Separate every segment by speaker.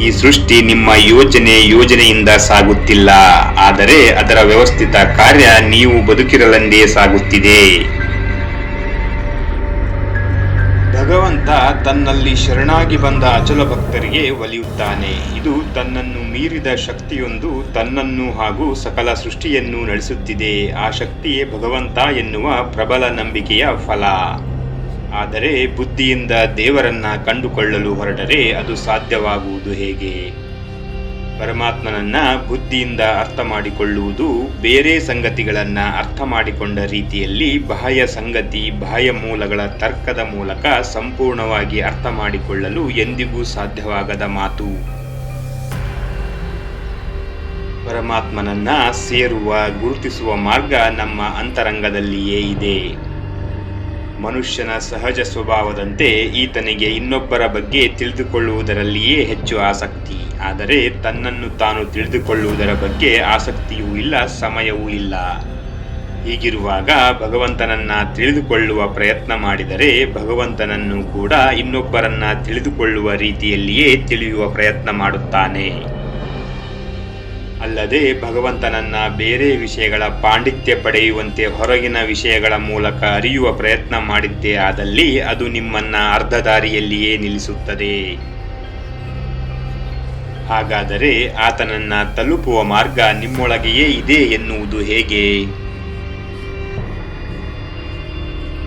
Speaker 1: ಈ ಸೃಷ್ಟಿ ನಿಮ್ಮ ಯೋಜನೆ ಯೋಜನೆಯಿಂದ ಸಾಗುತ್ತಿಲ್ಲ. ಆದರೆ ಅದರ ವ್ಯವಸ್ಥಿತ ಕಾರ್ಯ ನೀವು ಬದುಕಿರಲೆಂದೇ ಸಾಗುತ್ತಿದೆ. ಭಗವಂತ ತನ್ನಲ್ಲಿ ಶರಣಾಗಿ ಬಂದ ಅಚಲ ಭಕ್ತರಿಗೆ ಒಲಿಯುತ್ತಾನೆ. ಇದು ತನ್ನನ್ನು ಮೀರಿದ ಶಕ್ತಿಯೊಂದು ತನ್ನನ್ನು ಹಾಗೂ ಸಕಲ ಸೃಷ್ಟಿಯನ್ನು ನಡೆಸುತ್ತಿದೆ. ಆ ಶಕ್ತಿಯೇ ಭಗವಂತ ಎನ್ನುವ ಪ್ರಬಲ ನಂಬಿಕೆಯ ಫಲ. ಆದರೆ ಬುದ್ಧಿಯಿಂದ ದೇವರನ್ನ ಕಂಡುಕೊಳ್ಳಲು ಹೊರಟರೆ ಅದು ಸಾಧ್ಯವಾಗುವುದು ಹೇಗೆ? ಪರಮಾತ್ಮನನ್ನ ಬುದ್ಧಿಯಿಂದ ಅರ್ಥ ಮಾಡಿಕೊಳ್ಳುವುದು ಬೇರೆ ಸಂಗತಿಗಳನ್ನ ಅರ್ಥ ಮಾಡಿಕೊಂಡ ರೀತಿಯಲ್ಲಿ ಬಾಹ್ಯ ಸಂಗತಿ, ಬಾಹ್ಯ ಮೂಲಗಳ ತರ್ಕದ ಮೂಲಕ ಸಂಪೂರ್ಣವಾಗಿ ಅರ್ಥ ಮಾಡಿಕೊಳ್ಳಲು ಎಂದಿಗೂ ಸಾಧ್ಯವಾಗದ ಮಾತು. ಪರಮಾತ್ಮನನ್ನ ಸೇರುವ, ಗುರುತಿಸುವ ಮಾರ್ಗ ನಮ್ಮ ಅಂತರಂಗದಲ್ಲಿಯೇ ಇದೆ. ಮನುಷ್ಯನ ಸಹಜ ಸ್ವಭಾವದಂತೆ ಈತನಿಗೆ ಇನ್ನೊಬ್ಬರ ಬಗ್ಗೆ ತಿಳಿದುಕೊಳ್ಳುವುದರಲ್ಲಿಯೇ ಹೆಚ್ಚು ಆಸಕ್ತಿ. ಆದರೆ ತನ್ನನ್ನು ತಾನು ತಿಳಿದುಕೊಳ್ಳುವುದರ ಬಗ್ಗೆ ಆಸಕ್ತಿಯೂ ಇಲ್ಲ, ಸಮಯವೂ ಇಲ್ಲ. ಹೀಗಿರುವಾಗ ಭಗವಂತನನ್ನ ತಿಳಿದುಕೊಳ್ಳುವ ಪ್ರಯತ್ನ ಮಾಡಿದರೆ ಭಗವಂತನನ್ನು ಕೂಡ ಇನ್ನೊಬ್ಬರನ್ನ ತಿಳಿದುಕೊಳ್ಳುವ ರೀತಿಯಲ್ಲಿಯೇ ತಿಳಿಯುವ ಪ್ರಯತ್ನ ಮಾಡುತ್ತಾನೆ. ಅಲ್ಲದೆ ಭಗವಂತನನ್ನ ಬೇರೆ ವಿಷಯಗಳ ಪಾಂಡಿತ್ಯ ಪಡೆಯುವಂತೆ ಹೊರಗಿನ ವಿಷಯಗಳ ಮೂಲಕ ಅರಿಯುವ ಪ್ರಯತ್ನ ಮಾಡಿದ್ದೇ ಆದಲ್ಲಿ ಅದು ನಿಮ್ಮನ್ನ ಅರ್ಧ ದಾರಿಯಲ್ಲಿಯೇ ನಿಲ್ಲಿಸುತ್ತದೆ. ಹಾಗಾದರೆ ಆತನನ್ನ ತಲುಪುವ ಮಾರ್ಗ ನಿಮ್ಮೊಳಗೆಯೇ ಇದೆ ಎನ್ನುವುದು ಹೇಗೆ?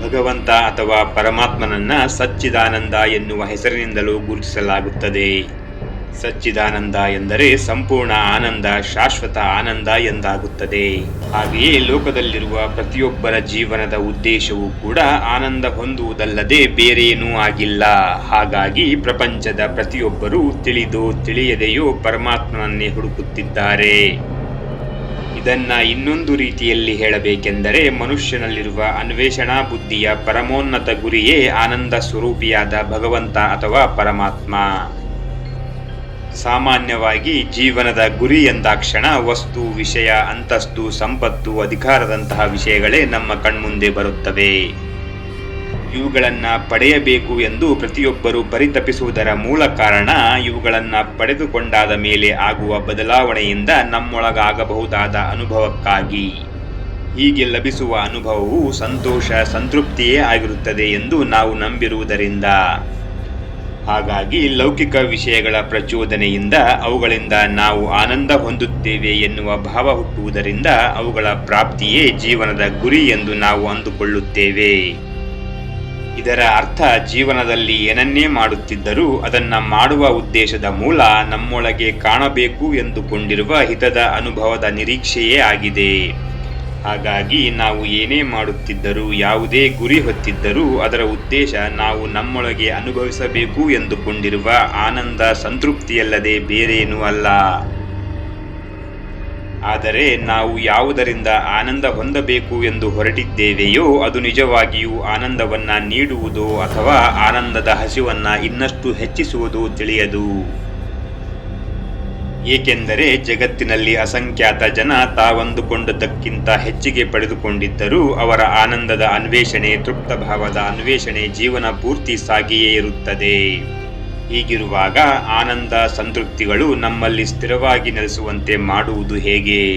Speaker 1: ಭಗವಂತ ಅಥವಾ ಪರಮಾತ್ಮನನ್ನ ಸಚ್ಚಿದಾನಂದ ಎನ್ನುವ ಹೆಸರಿನಿಂದಲೂ ಗುರುತಿಸಲಾಗುತ್ತದೆ. ಸಚ್ಚಿದಾನಂದ ಎಂದರೆ ಸಂಪೂರ್ಣ ಆನಂದ, ಶಾಶ್ವತ ಆನಂದ ಎಂದಾಗುತ್ತದೆ. ಹಾಗೆಯೇ ಲೋಕದಲ್ಲಿರುವ ಪ್ರತಿಯೊಬ್ಬರ ಜೀವನದ ಉದ್ದೇಶವೂ ಕೂಡ ಆನಂದ ಹೊಂದುವುದಲ್ಲದೆ ಬೇರೇನೂ ಆಗಿಲ್ಲ. ಹಾಗಾಗಿ ಪ್ರಪಂಚದ ಪ್ರತಿಯೊಬ್ಬರೂ ತಿಳಿದೋ ತಿಳಿಯದೆಯೋ ಪರಮಾತ್ಮನನ್ನೇ ಹುಡುಕುತ್ತಿದ್ದಾರೆ. ಇದನ್ನ ಇನ್ನೊಂದು ರೀತಿಯಲ್ಲಿ ಹೇಳಬೇಕೆಂದರೆ ಮನುಷ್ಯನಲ್ಲಿರುವ ಅನ್ವೇಷಣಾ ಬುದ್ಧಿಯ ಪರಮೋನ್ನತ ಗುರಿಯೇ ಆನಂದ ಸ್ವರೂಪಿಯಾದ ಭಗವಂತ ಅಥವಾ ಪರಮಾತ್ಮ. ಸಾಮಾನ್ಯವಾಗಿ ಜೀವನದ ಗುರಿ ಎಂದಾಕ್ಷಣ ವಸ್ತು, ವಿಷಯ, ಅಂತಸ್ತು, ಸಂಪತ್ತು, ಅಧಿಕಾರದಂತಹ ವಿಷಯಗಳೇ ನಮ್ಮ ಕಣ್ಮುಂದೆ ಬರುತ್ತವೆ. ಇವುಗಳನ್ನು ಪಡೆಯಬೇಕು ಎಂದು ಪ್ರತಿಯೊಬ್ಬರು ಪರಿತಪಿಸುವುದರ ಮೂಲ ಕಾರಣ ಇವುಗಳನ್ನು ಪಡೆದುಕೊಂಡಾದ ಮೇಲೆ ಆಗುವ ಬದಲಾವಣೆಯಿಂದ ನಮ್ಮೊಳಗಾಗಬಹುದಾದ ಅನುಭವಕ್ಕಾಗಿ. ಹೀಗೆ ಲಭಿಸುವ ಅನುಭವವು ಸಂತೋಷ, ಸಂತೃಪ್ತಿಯೇ ಆಗಿರುತ್ತದೆ ಎಂದು ನಾವು ನಂಬಿರುವುದರಿಂದ. ಹಾಗಾಗಿ ಲೌಕಿಕ ವಿಷಯಗಳ ಪ್ರಚೋದನೆಯಿಂದ ಅವುಗಳಿಂದ ನಾವು ಆನಂದ ಹೊಂದುತ್ತೇವೆ ಎನ್ನುವ ಭಾವ ಹುಟ್ಟುವುದರಿಂದ ಅವುಗಳ ಪ್ರಾಪ್ತಿಯೇ ಜೀವನದ ಗುರಿ ಎಂದು ನಾವು ಅಂದುಕೊಳ್ಳುತ್ತೇವೆ. ಇದರ ಅರ್ಥ ಜೀವನದಲ್ಲಿ ಏನನ್ನೇ ಮಾಡುತ್ತಿದ್ದರೂ ಅದನ್ನು ಮಾಡುವ ಉದ್ದೇಶದ ಮೂಲ ನಮ್ಮೊಳಗೆ ಕಾಣಬೇಕು ಎಂದುಕೊಂಡಿರುವ ಹಿತದ ಅನುಭವದ ನಿರೀಕ್ಷೆಯೇ ಆಗಿದೆ. ಹಾಗಾಗಿ ನಾವು ಏನೇ ಮಾಡುತ್ತಿದ್ದರೂ, ಯಾವುದೇ ಗುರಿ ಹೊತ್ತಿದ್ದರೂ ಅದರ ಉದ್ದೇಶ ನಾವು ನಮ್ಮೊಳಗೆ ಅನುಭವಿಸಬೇಕು ಎಂದುಕೊಂಡಿರುವ ಆನಂದ ಸಂತೃಪ್ತಿಯಲ್ಲದೆ ಬೇರೇನೂ ಅಲ್ಲ. ಆದರೆ ನಾವು ಯಾವುದರಿಂದ ಆನಂದ ಹೊಂದಬೇಕು ಎಂದು ಹೊರಟಿದ್ದೇವೆಯೋ, ಅದು ನಿಜವಾಗಿಯೂ ಆನಂದವನ್ನು ನೀಡುವುದೋ ಅಥವಾ ಆನಂದದ ಹಸಿವನ್ನು ಇನ್ನಷ್ಟು ಹೆಚ್ಚಿಸುವುದೋ ತಿಳಿಯದು. ಏಕೆಂದರೆ ಜಗತ್ತಿನಲ್ಲಿ ಅಸಂಖ್ಯಾತ ಜನ ತಾವಂದುಕೊಂಡದಕ್ಕಿಂತ ಹೆಚ್ಚಿಗೆ ಪಡೆದುಕೊಂಡಿದ್ದರೂ ಅವರ ಆನಂದದ ಅನ್ವೇಷಣೆ ತೃಪ್ತ ಭಾವದ ಅನ್ವೇಷಣೆ ಜೀವನ ಪೂರ್ತಿ ಸಾಗಿಯೇ ಇರುತ್ತದೆ. ಹೀಗಿರುವಾಗ ಆನಂದ ಸಂತೃಪ್ತಿಗಳು ನಮ್ಮಲ್ಲಿ ಸ್ಥಿರವಾಗಿ ನೆಲೆಸುವಂತೆ ಮಾಡುವುದು ಹೇಗೆ?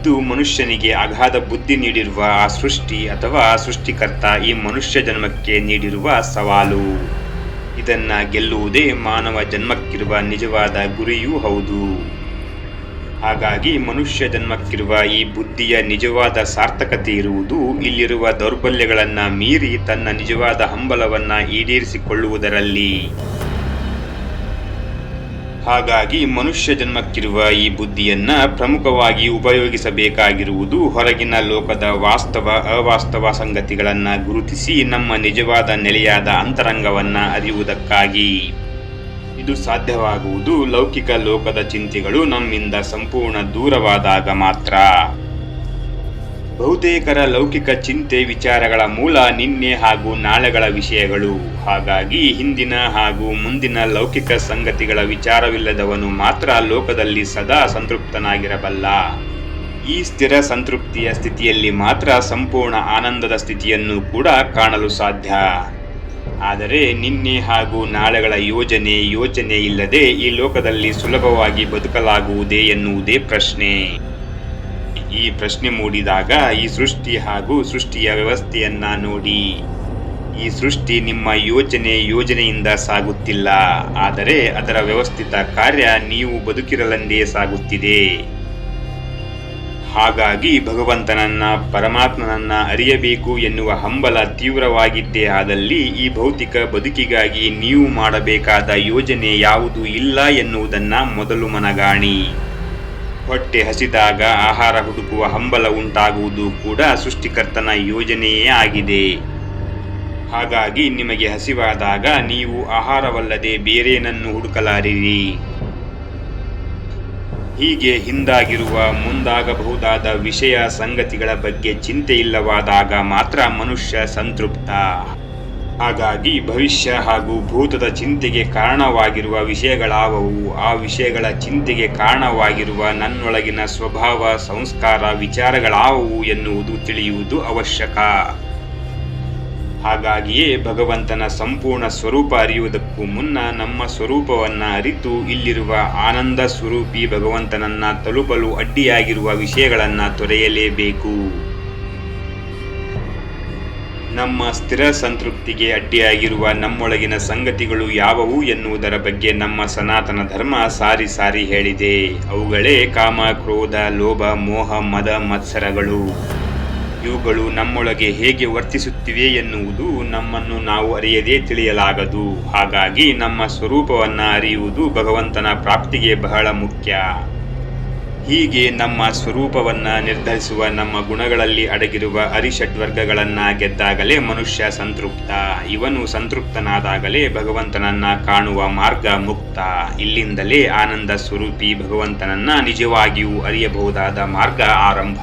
Speaker 1: ಇದು ಮನುಷ್ಯನಿಗೆ ಅಗಾಧ ಬುದ್ಧಿ ನೀಡಿರುವ ಆ ಸೃಷ್ಟಿ ಅಥವಾ ಸೃಷ್ಟಿಕರ್ತ ಈ ಮನುಷ್ಯ ಜನ್ಮಕ್ಕೆ ನೀಡಿರುವ ಸವಾಲು. ಇದನ್ನ ಗೆಲ್ಲುವುದೇ ಮಾನವ ಜನ್ಮಕ್ಕಿರುವ ನಿಜವಾದ ಗುರಿಯೂ ಹೌದು. ಹಾಗಾಗಿ ಮನುಷ್ಯ ಜನ್ಮಕ್ಕಿರುವ ಈ ಬುದ್ಧಿಯ ನಿಜವಾದ ಸಾರ್ಥಕತೆ ಇರುವುದು ಇಲ್ಲಿರುವ ದೌರ್ಬಲ್ಯಗಳನ್ನು ಮೀರಿ ತನ್ನ ನಿಜವಾದ ಹಂಬಲವನ್ನು ಈಡೇರಿಸಿಕೊಳ್ಳುವುದರಲ್ಲಿ. ಹಾಗಾಗಿ ಮನುಷ್ಯ ಜನ್ಮಕ್ಕಿರುವ ಈ ಬುದ್ಧಿಯನ್ನ ಪ್ರಮುಖವಾಗಿ ಉಪಯೋಗಿಸಬೇಕಾಗಿರುವುದು ಹೊರಗಿನ ಲೋಕದ ವಾಸ್ತವ, ಅವಾಸ್ತವ ಸಂಗತಿಗಳನ್ನ ಗುರುತಿಸಿ ನಮ್ಮ ನಿಜವಾದ ನೆಲೆಯಾದ ಅಂತರಂಗವನ್ನ ಅರಿಯುವುದಕ್ಕಾಗಿ. ಇದು ಸಾಧ್ಯವಾಗುವುದು ಲೌಕಿಕ ಲೋಕದ ಚಿಂತೆಗಳು ನಮ್ಮಿಂದ ಸಂಪೂರ್ಣ ದೂರವಾದಾಗ ಮಾತ್ರ. ಬಹುತೇಕರ ಲೌಕಿಕ ಚಿಂತೆ ವಿಚಾರಗಳ ಮೂಲ ನಿನ್ನೆ ಹಾಗೂ ನಾಳೆಗಳ ವಿಷಯಗಳು. ಹಾಗಾಗಿ ಹಿಂದಿನ ಹಾಗೂ ಮುಂದಿನ ಲೌಕಿಕ ಸಂಗತಿಗಳ ವಿಚಾರವಿಲ್ಲದವನು ಮಾತ್ರ ಲೋಕದಲ್ಲಿ ಸದಾ ಸಂತೃಪ್ತನಾಗಿರಬಲ್ಲ. ಈ ಸ್ಥಿರ ಸಂತೃಪ್ತಿಯ ಸ್ಥಿತಿಯಲ್ಲಿ ಮಾತ್ರ ಸಂಪೂರ್ಣ ಆನಂದದ ಸ್ಥಿತಿಯನ್ನು ಕೂಡ ಕಾಣಲು ಸಾಧ್ಯ. ಆದರೆ ನಿನ್ನೆ ಹಾಗೂ ನಾಳೆಗಳ ಯೋಜನೆ ಯೋಚನೆ ಇಲ್ಲದೆ ಈ ಲೋಕದಲ್ಲಿ ಸುಲಭವಾಗಿ ಬದುಕಲಾಗುವುದೇ ಎನ್ನುವುದೇ ಪ್ರಶ್ನೆ. ಈ ಪ್ರಶ್ನೆ ಮೂಡಿದಾಗ ಈ ಸೃಷ್ಟಿ ಹಾಗೂ ಸೃಷ್ಟಿಯ ವ್ಯವಸ್ಥೆಯನ್ನ ನೋಡಿ. ಈ ಸೃಷ್ಟಿ ನಿಮ್ಮ ಯೋಜನೆ ಯೋಜನೆಯಿಂದ ಸಾಗುತ್ತಿಲ್ಲ. ಆದರೆ ಅದರ ವ್ಯವಸ್ಥಿತ ಕಾರ್ಯ ನೀವು ಬದುಕಿರಲೆಂದೇ ಸಾಗುತ್ತಿದೆ. ಹಾಗಾಗಿ ಭಗವಂತನನ್ನ ಪರಮಾತ್ಮನನ್ನ ಅರಿಯಬೇಕು ಎನ್ನುವ ಹಂಬಲ ತೀವ್ರವಾಗಿದ್ದೇ ಆದಲ್ಲಿ ಈ ಭೌತಿಕ ಬದುಕಿಗಾಗಿ ನೀವು ಮಾಡಬೇಕಾದ ಯೋಜನೆ ಯಾವುದು ಇಲ್ಲ ಎನ್ನುವುದನ್ನ ಮೊದಲು ಮನಗಾಣಿ. ಹೊಟ್ಟೆ ಹಸಿದಾಗ ಆಹಾರ ಹುಡುಕುವ ಹಂಬಲ ಉಂಟಾಗುವುದು ಕೂಡ ಸೃಷ್ಟಿಕರ್ತನ ಯೋಜನೆಯೇ ಆಗಿದೆ. ಹಾಗಾಗಿ ನಿಮಗೆ ಹಸಿವಾದಾಗ ನೀವು ಆಹಾರವಲ್ಲದೆ ಬೇರೇನನ್ನು ಹುಡುಕಲಾರಿರಿ. ಹೀಗೆ ಹಿಂದಾಗಿರುವ ಮುಂದಾಗಬಹುದಾದ ವಿಷಯ ಸಂಗತಿಗಳ ಬಗ್ಗೆ ಚಿಂತೆ ಇಲ್ಲವಾದಾಗ ಮಾತ್ರ ಮನುಷ್ಯ ಸಂತೃಪ್ತ. ಹಾಗಾಗಿ ಭವಿಷ್ಯ ಹಾಗೂ ಭೂತದ ಚಿಂತೆಗೆ ಕಾರಣವಾಗಿರುವ ವಿಷಯಗಳಾವವು, ಆ ವಿಷಯಗಳ ಚಿಂತೆಗೆ ಕಾರಣವಾಗಿರುವ ನನ್ನೊಳಗಿನ ಸ್ವಭಾವ, ಸಂಸ್ಕಾರ, ವಿಚಾರಗಳಾವವು ಎನ್ನುವುದು ತಿಳಿಯುವುದು ಅವಶ್ಯಕ. ಹಾಗಾಗಿಯೇ ಭಗವಂತನ ಸಂಪೂರ್ಣ ಸ್ವರೂಪ ಅರಿಯುವುದಕ್ಕೂ ಮುನ್ನ ನಮ್ಮ ಸ್ವರೂಪವನ್ನು ಅರಿತು ಇಲ್ಲಿರುವ ಆನಂದ ಸ್ವರೂಪಿ ಭಗವಂತನನ್ನ ತಲುಪಲು ಅಡ್ಡಿಯಾಗಿರುವ ವಿಷಯಗಳನ್ನು ತೊರೆಯಲೇಬೇಕು. ನಮ್ಮ ಸ್ಥಿರ ಸಂತೃಪ್ತಿಗೆ ಅಡ್ಡಿಯಾಗಿರುವ ನಮ್ಮೊಳಗಿನ ಸಂಗತಿಗಳು ಯಾವುವು ಎನ್ನುವುದರ ಬಗ್ಗೆ ನಮ್ಮ ಸನಾತನ ಧರ್ಮ ಸಾರಿ ಸಾರಿ ಹೇಳಿದೆ. ಅವುಗಳೇ ಕಾಮ, ಕ್ರೋಧ, ಲೋಭ, ಮೋಹ, ಮದ, ಮತ್ಸರಗಳು. ಇವುಗಳು ನಮ್ಮೊಳಗೆ ಹೇಗೆ ವರ್ತಿಸುತ್ತಿವೆ ಎನ್ನುವುದು ನಮ್ಮನ್ನು ನಾವು ಅರಿಯದೇ ತಿಳಿಯಲಾಗದು. ಹಾಗಾಗಿ ನಮ್ಮ ಸ್ವರೂಪವನ್ನು ಅರಿಯುವುದು ಭಗವಂತನ ಪ್ರಾಪ್ತಿಗೆ ಬಹಳ ಮುಖ್ಯ. ಹೀಗೆ ನಮ್ಮ ಸ್ವರೂಪವನ್ನ ನಿರ್ಧರಿಸುವ ನಮ್ಮ ಗುಣಗಳಲ್ಲಿ ಅಡಗಿರುವ ಅರಿಷಡ್ವರ್ಗಗಳನ್ನು ಗೆದ್ದಾಗಲೇ ಮನುಷ್ಯ ಸಂತೃಪ್ತ. ಇವನು ಸಂತೃಪ್ತನಾದಾಗಲೇ ಭಗವಂತನನ್ನ ಕಾಣುವ ಮಾರ್ಗ ಮುಕ್ತ. ಇಲ್ಲಿಂದಲೇ ಆನಂದ ಸ್ವರೂಪಿ ಭಗವಂತನನ್ನ ನಿಜವಾಗಿಯೂ ಅರಿಯಬಹುದಾದ ಮಾರ್ಗ ಆರಂಭ.